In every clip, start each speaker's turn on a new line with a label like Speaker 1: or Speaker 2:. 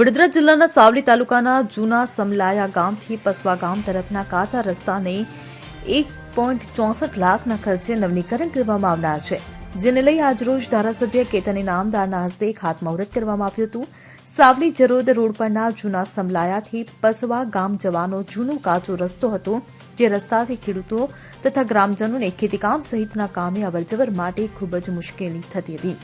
Speaker 1: વડોદરા જિલ્લાના સાવલી તાલુકાના જૂના સમલાયા ગામથી પસવા ગામ તરફના કાચા રસ્તાને એક પોઈન્ટ ચોસઠ લાખના ખર્ચે નવીનીકરણ કરવામાં આવનાર છે, જેને લઈ આજરોજ ધારાસભ્ય કેતન ઇનામદારના હસ્તે ખાતમુહૂર્ત કરવામાં આવ્યું હતું. સાવલી જરોદ રોડ પરના જૂના સમલાયાથી પસવા ગામ જવાનો જૂનો કાચો રસ્તો હતો, જે રસ્તાથી ખેડૂતો તથા ગ્રામજનોને ખેતીકામ સહિતના કામે અવરજવર માટે ખૂબ જ મુશ્કેલી થતી હતી.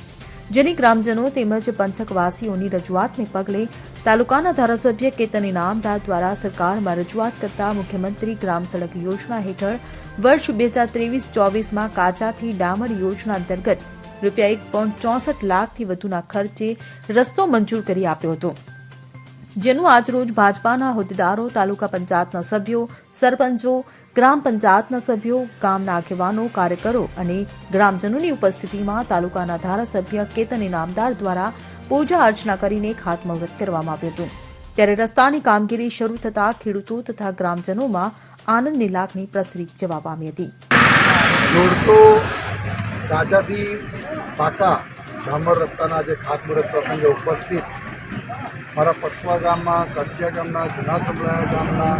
Speaker 1: જેની ગ્રામજનો તેમજ પંથકવાસીઓની રજૂઆતને પગલે તાલુકાના ધારાસભ્ય કેતન ઇનામદાર દ્વારા સરકારમાં રજૂઆત કરતા મુખ્યમંત્રી ગ્રામ સડક યોજના હેઠળ વર્ષ બે હજાર ત્રેવીસ ચોવીસમાં કાચાથી ડામર યોજના અંતર્ગત રૂપિયા એક પોઈન્ટ ચોસઠ લાખથી વધુના ખર્ચે રસ્તો મંજૂર કરી આપ્યો હતો. જેનું આજરોજ ભાજપાના હોદ્દેદારો, તાલુકા પંચાયતના સભ્યો સરપંચો, ગ્રામ પંચાયતના સભ્યો, ગામના આગેવાનો, કાર્યકરો અને ગ્રામજનોની ઉપસ્થિતિમાં તાલુકાના ધારાસભ્ય કેતન ઇનામદાર દ્વારા પૂજા અર્ચના કરીને ખાતમુહૂર્ત કરવામાં આવ્યું હતું. ત્યારે રસ્તાની કામગીરી શરૂ થતા ખેડૂતો તથા ગ્રામજનોમાં આનંદની લાગણી પ્રસરી જવા પામી હતી.
Speaker 2: દોડતો રાજાથી પાકા ડામર રસ્તાના જે ખાતમુહૂર્ત પ્રસંગે ઉપસ્થિત, મારા પસવા ગામમાં કચ્યા ગામના જૂના સમલાયા ગામના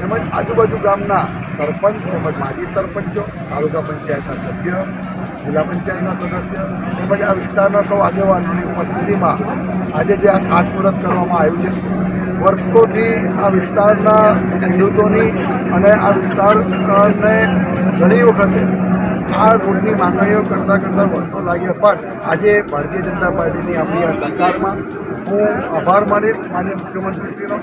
Speaker 2: તેમજ આજુબાજુ ગામના સરપંચ તેમજ માજી સરપંચો, તાલુકા પંચાયતના સભ્ય, જિલ્લા પંચાયતના સદસ્ય તેમજ આ વિસ્તારના સૌ આગેવાનોની ઉપસ્થિતિમાં આજે જે આ ખાસ મુહૂર્ત કરવામાં આવ્યું છે, વર્ષોથી આ વિસ્તારના ખેડૂતોની અને આ વિસ્તારને ઘણી વખતે આ રોડની માંગણીઓ કરતાં કરતાં વર્ષો લાગ્યા પણ આજે ભારતીય જનતા પાર્ટીની આપણી આ સરકારમાં હું આભાર માની માન્ય મુખ્યમંત્રીશ્રીનો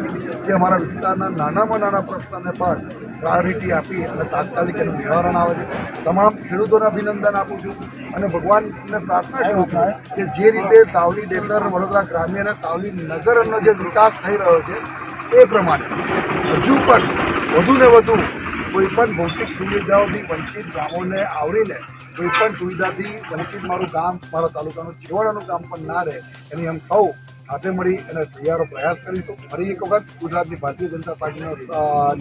Speaker 2: કે અમારા વિસ્તારના નાનામાં નાના પ્રશ્નને પણ પ્રાયોરિટી આપી અને તાત્કાલિક એનું નિવારણ આવે છે. તમામ ખેડૂતોને અભિનંદન આપું છું અને ભગવાનને પ્રાર્થના કરું છું કે જે રીતે તાવલી ડેટર વડોદરા ગ્રામ્ય અને તાવલી નગરનો જે વિકાસ થઈ રહ્યો છે, એ પ્રમાણે હજુ પણ વધુને વધુ કોઈ પણ ભૌતિક સુવિધાઓથી વંચિત ગામોને આવરીને કોઈપણ સુવિધાથી વંચિત મારું ગામ, મારા તાલુકાનું છેવાડાનું ગામ પણ ના રહે, એની એમ કહું સાથે મળી અને તૈયારો પ્રયાસ કરીશું ફરી એક વખત ગુજરાતની ભારતીય જનતા પાર્ટીનો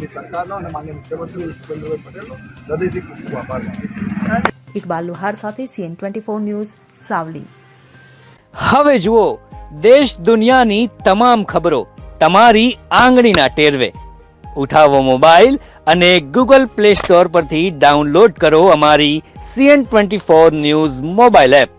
Speaker 2: ની સરકારનો અને માન્ય મુખ્યમંત્રી ભૂપેન્દ્રભાઈ પટેલનો હૃદયથી ખૂબ ખૂબ આભાર
Speaker 1: ઇકબાલ લુહાર સાથે CN twenty four news Savli.
Speaker 3: હવે જુઓ દેશ દુનિયાની તમામ ખબરો તમારી આંગળીના ટેરવે. ઉઠાવો મોબાઈલ અને ગૂગલ પ્લે સ્ટોર પરથી ડાઉનલોડ કરો અમારી CN twenty four news mobile app.